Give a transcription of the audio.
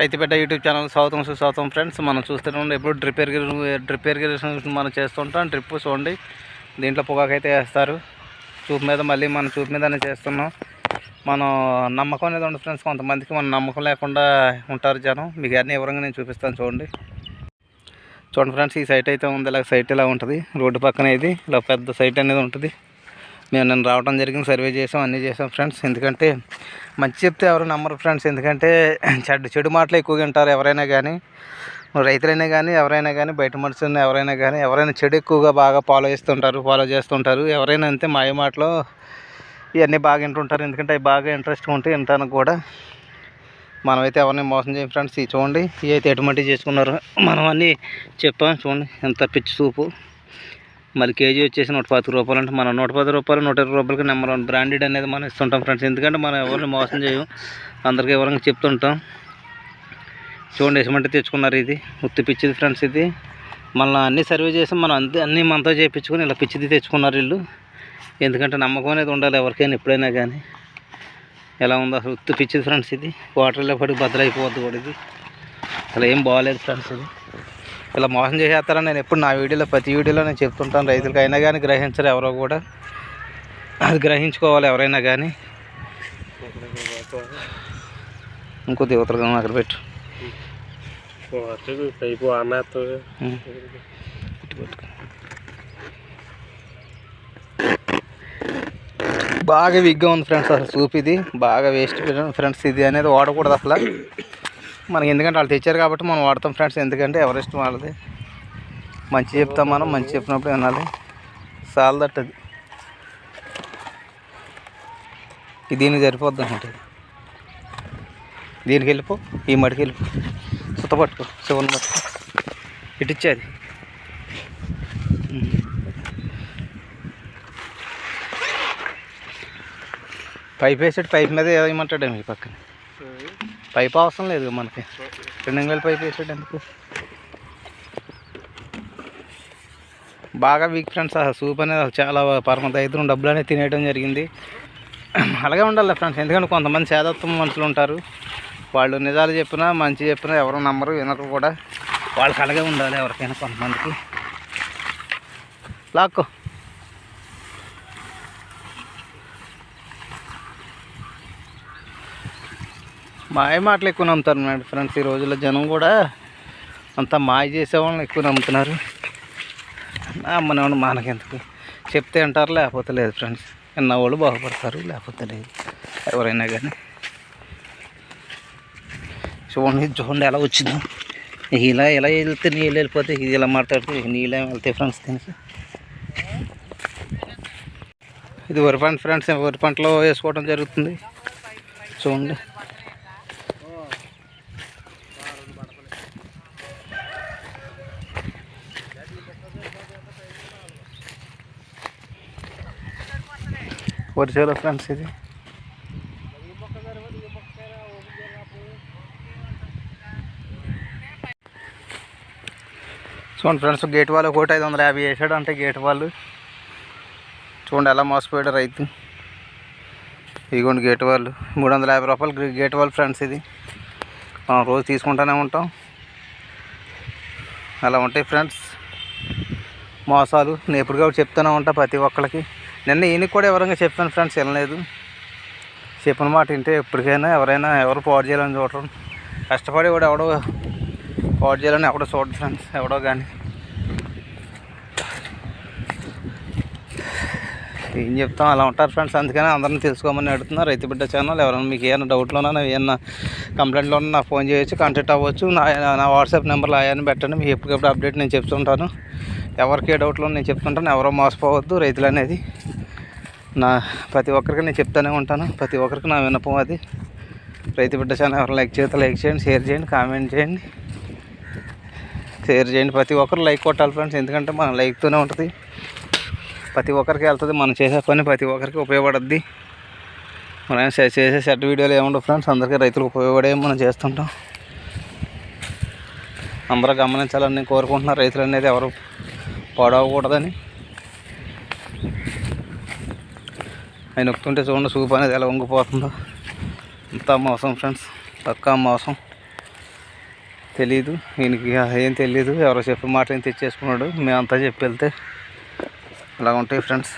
Raithupeta YouTube channel స్వాగతం సుస్వాగతం friends. మనం చూస్తున్నాం ఎప్పుడు డ్రిప్ డ్రిప్ ఇరిగేషన్ మనం చేస్తుంటాం. డ్రిప్ చూడండి. దీంట్లో పొగాకైతే వేస్తారు. చూపు మీద మళ్ళీ మనం చూపు మీదనే చేస్తున్నాం. మనం నమ్మకం అనేది ఉండదు ఫ్రెండ్స్. కొంతమందికి మన నమ్మకం లేకుండా ఉంటారు జనం. మీకు అన్ని వివరంగా నేను చూపిస్తాను. చూడండి. చూడండి ఫ్రెండ్స్ ఈ సైట్ అయితే ఉంది. ఇలా సైట్ ఇలా ఉంటుంది. రోడ్డు పక్కన ఇది. ఇలా పెద్ద సైట్ అనేది ఉంటుంది. మేము నన్ను రావడం జరిగింది సర్వే చేసాం అన్నీ చేసాం ఫ్రెండ్స్. ఎందుకంటే మంచి చెప్తే ఎవరు నమ్మరు ఫ్రెండ్స్. ఎందుకంటే చెడు చెడు మాటలు ఎక్కువగా వింటారు ఎవరైనా కానీ. రైతులైనా కానీ ఎవరైనా కానీ బయట మనుషులు ఎవరైనా కానీ ఎవరైనా చెడు ఎక్కువగా బాగా ఫాలో చేస్తుంటారు ఫాలో చేస్తుంటారు. ఎవరైనా అంతే మాయ మాటలు ఇవన్నీ బాగా వింటుంటారు. ఎందుకంటే అవి బాగా ఇంట్రెస్ట్ ఉంటే వింటానికి కూడా. మనమైతే ఎవరిని మోసం చేయం ఫ్రెండ్స్. ఇవి చూడండి ఇవి అయితే ఎటువంటి చేసుకున్నారు. మనం అన్నీ చెప్పాం. చూడండి ఎంత పిచ్చి చూపు. మరి కేజీ వచ్చేసి నూట పది రూపాయలు అంటే. మనం నూట పది రూపాయలు నూట ఇరవై రూపాయలకి నెంబర్ వన్ బ్రాండెడ్ అనేది మనం ఇస్తుంటాం ఫ్రెండ్స్ ఎందుకంటే మనం ఎవరిని మోసం చేయం అందరికీ వివరంగా చెప్తుంటాం. చూడండి వేసమంటే తెచ్చుకున్నారు ఇది. ఉత్తి పిచ్చిది ఫ్రెండ్స్ ఇది. మళ్ళీ అన్నీ సర్వే చేసి మనం అంతే అన్నీ మనతో చేయించుకొని ఇలా పిచ్చిది తెచ్చుకున్నారు వీళ్ళు. ఎందుకంటే నమ్మకం అనేది ఉండాలి ఎవరికైనా ఎప్పుడైనా కానీ. ఎలా ఉందో అసలు ఉత్తి పిచ్చిది ఫ్రెండ్స్ ఇది. వాటర్లో పడి బద్దలైపోవద్దు కూడా ఇది. అసలు ఏం బాగాలేదు ఫ్రెండ్స్ ఇది. ఇలా మోసం చేసేస్తారని నేను ఎప్పుడు నా వీడియోలో ప్రతి వీడియోలో నేను చెప్తుంటాను. రైతులకి అయినా కానీ గ్రహించరు ఎవరో కూడా. అది గ్రహించుకోవాలి ఎవరైనా కానీ ఇంకో దేవతలు అక్కడ పెట్టు. బాగా విగ్గా ఉంది ఫ్రెండ్స్ అసలు సూప్ ఇది. బాగా వేస్ట్ ఫ్రెండ్స్ ఇది అనేది వాడకూడదు అసలు. మనకి ఎందుకంటే వాళ్ళు తెచ్చారు కాబట్టి మనం వాడతాం ఫ్రెండ్స్. ఎందుకంటే ఎవరెస్ట్ వాళ్ళది. మంచి చెప్తాం మనం మంచి చెప్పినప్పుడు వినాలి. సాలదట్ అది దీనికి సరిపోద్ది అనుకుంటుంది దీనికి వెళ్ళిపో ఈ మడికి వెళ్ళిపో. సుత పట్టుకో శివన్ పట్టుకో. ఇటు పైప్ వేసాడు పైప్ మీద ఏమంటాడు మీ పక్కన. పైప్ అవసరం లేదు మనకి. రెండు వేలు పైప్ వేసాడు ఎందుకు బాగా వీక్ ఫ్రెండ్స్ ఆ సూప్ అనేది అసలు చాలా పరమ దైత్రం డబ్బులు అనేది తినేయడం జరిగింది. అలాగే ఉండాలి ఫ్రెండ్స్ ఎందుకంటే కొంతమంది సేదత్వం మనుషులు ఉంటారు. వాళ్ళు నిజాలు చెప్పినా మంచి చెప్పినా ఎవరు నమ్మరు వినరు కూడా. వాళ్ళకి అలాగే ఉండాలి ఎవరికైనా కొంతమందికి. లాక్కో. మాయ మాటలు ఎక్కువ నమ్ముతారు ఫ్రెండ్స్ ఈ రోజుల్లో జనం కూడా అంతా మాయ చేసేవాళ్ళని ఎక్కువ నమ్ముతున్నారు. అమ్మనేవాడు మనకెందుకు? చెప్తే అంటారు లేకపోతే లేదు ఫ్రెండ్స్. విన్న వాళ్ళు బాగుపడతారు లేకపోతే లేదు. ఎవరైనా కానీ. చూడండి చూడండి ఎలా వచ్చిందో. ఇలా ఇలా వెళ్తే నీళ్ళు వెళ్ళిపోతే ఇది ఇలా మాట్లాడితే నీళ్ళు ఏమి వెళ్తాయి ఫ్రెండ్స్ దీనికి. ఇది వరి పంట ఫ్రెండ్స్ వరి పంటలో వేసుకోవడం జరుగుతుంది. చూడండి. వరిసేలో ఫ్రెండ్స్ ఇది. చూడండి ఫ్రెండ్స్ గేట్ వాళ్ళు ఒకటి ఐదు వందల యాభై వేసాడు అంటే గేట్ వాళ్ళు. చూడండి ఎలా మోసపోయాడు రైతు. ఇదిగోండి గేట్ వాళ్ళు. మూడు వందల యాభై రూపాయలు గేట్ వాళ్ళు ఫ్రెండ్స్ ఇది. మనం రోజు తీసుకుంటూనే ఉంటాం. అలా ఉంటాయి ఫ్రెండ్స్. మోసాలు. నేను ఎప్పుడు కాబట్టి చెప్తూనే ఉంటా ప్రతి ఒక్కరికి నిన్న ఈయన కూడా ఎవరంగా చెప్పాను ఫ్రెండ్స్ వెళ్ళలేదు చెప్పిన మాట వింటే ఎప్పటికైనా ఎవరైనా ఎవరు పాడు చేయాలని చూడరు. కష్టపడి కూడా ఎవడో పాడు చేయాలని ఎవడో చూడదు ఫ్రెండ్స్ ఎవడో కానీ. ఏం చెప్తాం? అలా ఉంటారు ఫ్రెండ్స్ అందుకని అందరిని తెలుసుకోమని అడుగుతున్నా. రైతు బిడ్డ ఛానల్ ఎవరైనా మీకు ఏమైనా డౌట్లోనా ఏమైనా కంప్లైంట్లో నాకు ఫోన్ చేయొచ్చు కాంటాక్ట్ అవ్వచ్చు. నా నా వాట్సాప్ నెంబర్లో ఆయన పెట్టండి. మీకు ఎప్పటికప్పుడు అప్డేట్ నేను చెప్తుంటాను. ఎవరికి ఏ డౌట్లో నేను చెప్తుంటాను. ఎవరో మోసపోవద్దు రైతులు అనేది. నా ప్రతి ఒక్కరికి నేను చెప్తానే ఉంటాను. ప్రతి ఒక్కరికి నా వినపం అది. రైతు బిడ్డ ఛానల్ ఎవరు లైక్ చేస్తే లైక్ చేయండి షేర్ చేయండి కామెంట్ చేయండి. షేర్ చేయండి. ప్రతి ఒక్కరు లైక్ కొట్టాలి ఫ్రెండ్స్ ఎందుకంటే మనం లైక్తోనే ఉంటుంది. ప్రతి ఒక్కరికి వెళ్తుంది మనం చేసే పని ప్రతి ఒక్కరికి ఉపయోగపడుద్ది. మనం చేసే సెట్ వీడియోలు ఏముండవు ఫ్రెండ్స్ అందరికీ రైతులకు ఉపయోగపడే మనం చేస్తుంటాం. అందరూ గమనించాలని నేను కోరుకుంటున్నాను రైతులు అనేది ఎవరు పాడవకూడదని. ఆయన నొక్కుతుంటే చూడండి సూప్ అనేది ఎలా వంగిపోతుందో. అంతా మోసం ఫ్రెండ్స్ పక్కా మోసం. తెలీదు ఈయనకి ఏం తెలియదు ఎవరో చెప్పే మాట ఏం తెచ్చేసుకున్నాడు మేమంతా చెప్పి వెళ్తే ఇలా ఉంటాయి ఫ్రెండ్స్